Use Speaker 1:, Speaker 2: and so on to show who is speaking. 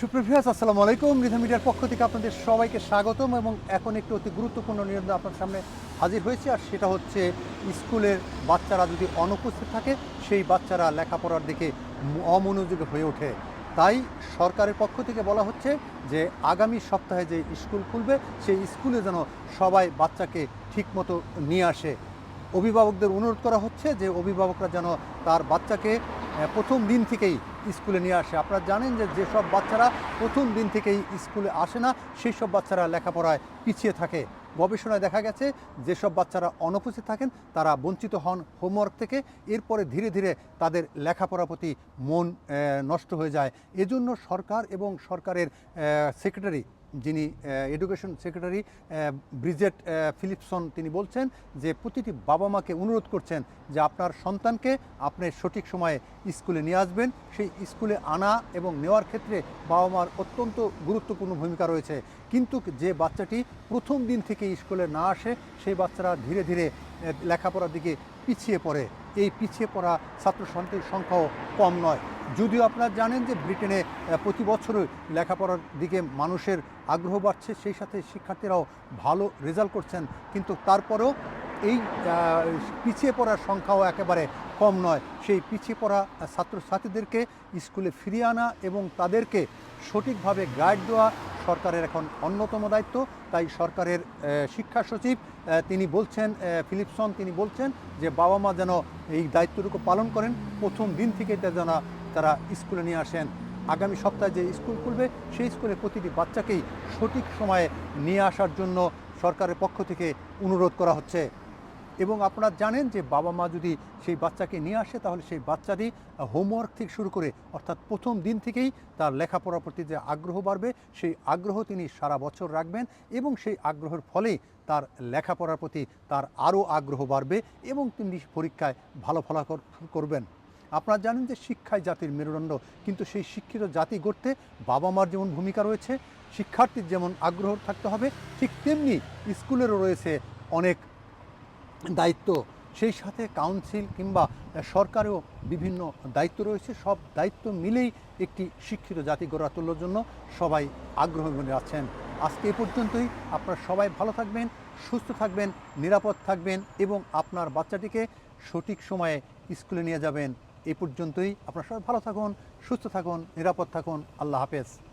Speaker 1: সুপ্রভিয়াস আসসালামু আলাইকুম। রিধা মিডিয়ার পক্ষ থেকে আপনাদের সবাইকে স্বাগতম এবং এখন একটি অতি গুরুত্বপূর্ণ নিবেদন আপনার সামনে হাজির হয়েছে, আর সেটা হচ্ছে স্কুলের বাচ্চারা যদি অনুপস্থিত থাকে, সেই বাচ্চারা লেখাপড়ার দিকে অমনোযোগী হয়ে ওঠে। তাই সরকারের পক্ষ থেকে বলা হচ্ছে যে, আগামী সপ্তাহে যে স্কুল খুলবে, সেই স্কুলে যেন সবাই বাচ্চাকে ঠিকমতো নিয়ে আসে। অভিভাবকদের অনুরোধ করা হচ্ছে যে অভিভাবকরা যেন তার বাচ্চাকে প্রথম দিন থেকেই স্কুলে নিয়ে আসে। আপনারা জানেন যে যেসব বাচ্চারা প্রথম দিন থেকেই স্কুলে আসে না সেই সব বাচ্চারা লেখাপড়ায় পিছিয়ে থাকে। গবেষণায় দেখা গেছে, যেসব বাচ্চারা অনুপস্থিত থাকেন, তারা বঞ্চিত হন হোমওয়ার্ক থেকে। এরপরে ধীরে ধীরে তাদের লেখাপড়ার প্রতি মন নষ্ট হয়ে যায়। এজন্য সরকার এবং সরকারের সেক্রেটারি যিনি এডুকেশন সেক্রেটারি ব্রিজেট ফিলিপসন তিনি বলছেন যে প্রতিটি বাবা মাকে অনুরোধ করছেন যে আপনার সন্তানকে আপনি সঠিক সময়ে স্কুলে নিয়ে আসবেন। সেই স্কুলে আনা এবং নেওয়ার ক্ষেত্রে বাবা মার অত্যন্ত গুরুত্বপূর্ণ ভূমিকা রয়েছে। কিন্তু যে বাচ্চাটি প্রথম দিন থেকে স্কুলে না আসে, সেই বাচ্চারা ধীরে ধীরে লেখাপড়ার দিকে পিছিয়ে পড়ে। এই পিছিয়ে পড়া ছাত্র সন্তানের সংখ্যাও কম নয়। যদিও আপনারা জানেন যে ব্রিটেনে প্রতি বছরই লেখাপড়ার দিকে মানুষের আগ্রহ বাড়ছে, সেই সাথে শিক্ষার্থীরাও ভালো রেজাল্ট করছেন। কিন্তু তারপরেও এই পিছিয়ে পড়ার সংখ্যাও একেবারে কম নয়। সেই পিছিয়ে পড়া ছাত্রছাত্রীদেরকে স্কুলে ফিরিয়ে আনা এবং তাদেরকে সঠিকভাবে গাইড দেওয়া সরকারের এখন অন্যতম দায়িত্ব। তাই সরকারের শিক্ষা সচিব তিনি বলছেন ফিলিপসন তিনি বলছেন যে বাবা মা যেন এই দায়িত্বটুকু পালন করেন, প্রথম দিন থেকে যেন তারা স্কুলে নিয়ে আসেন। আগামী সপ্তাহে যে স্কুল খুলবে, সেই স্কুলে প্রতিটি বাচ্চাকেই সঠিক সময়ে নিয়ে আসার জন্য সরকারের পক্ষ থেকে অনুরোধ করা হচ্ছে। এবং আপনারা জানেন যে বাবা মা যদি সেই বাচ্চাকে নিয়ে আসে, তাহলে সেই বাচ্চাটি হোমওয়ার্ক থেকে শুরু করে। অর্থাৎ প্রথম দিন থেকেই তার লেখাপড়ার প্রতি যে আগ্রহ বাড়বে, সেই আগ্রহ তিনি সারা বছর রাখবেন এবং সেই আগ্রহের ফলে তার লেখাপড়ার প্রতি তার আরও আগ্রহ বাড়বে এবং তিনি পরীক্ষায় ভালো ফলাফল করবেন। আপনারা জানেন যে শিক্ষায় জাতির মেরুদণ্ড, কিন্তু সেই শিক্ষিত জাতি গড়তে বাবা মার যেমন ভূমিকা রয়েছে, শিক্ষার্থীর যেমন আগ্রহ থাকতে হবে, ঠিক তেমনি স্কুলেরও রয়েছে অনেক দায়িত্ব, সেই সাথে কাউন্সিল কিংবা সরকারেও বিভিন্ন দায়িত্ব রয়েছে। সব দায়িত্ব মিলেই একটি শিক্ষিত জাতি গড়া তোলার জন্য সবাই আগ্রহ মনে আছেন। আজকে এ পর্যন্তই। আপনারা সবাই ভালো থাকবেন, সুস্থ থাকবেন, নিরাপদ থাকবেন এবং আপনার বাচ্চাটিকে সঠিক সময়ে স্কুলে নিয়ে যাবেন। এ পর্যন্তই। আপনারা সবাই ভালো থাকুন, সুস্থ থাকুন, নিরাপদ থাকুন। আল্লাহ হাফেজ।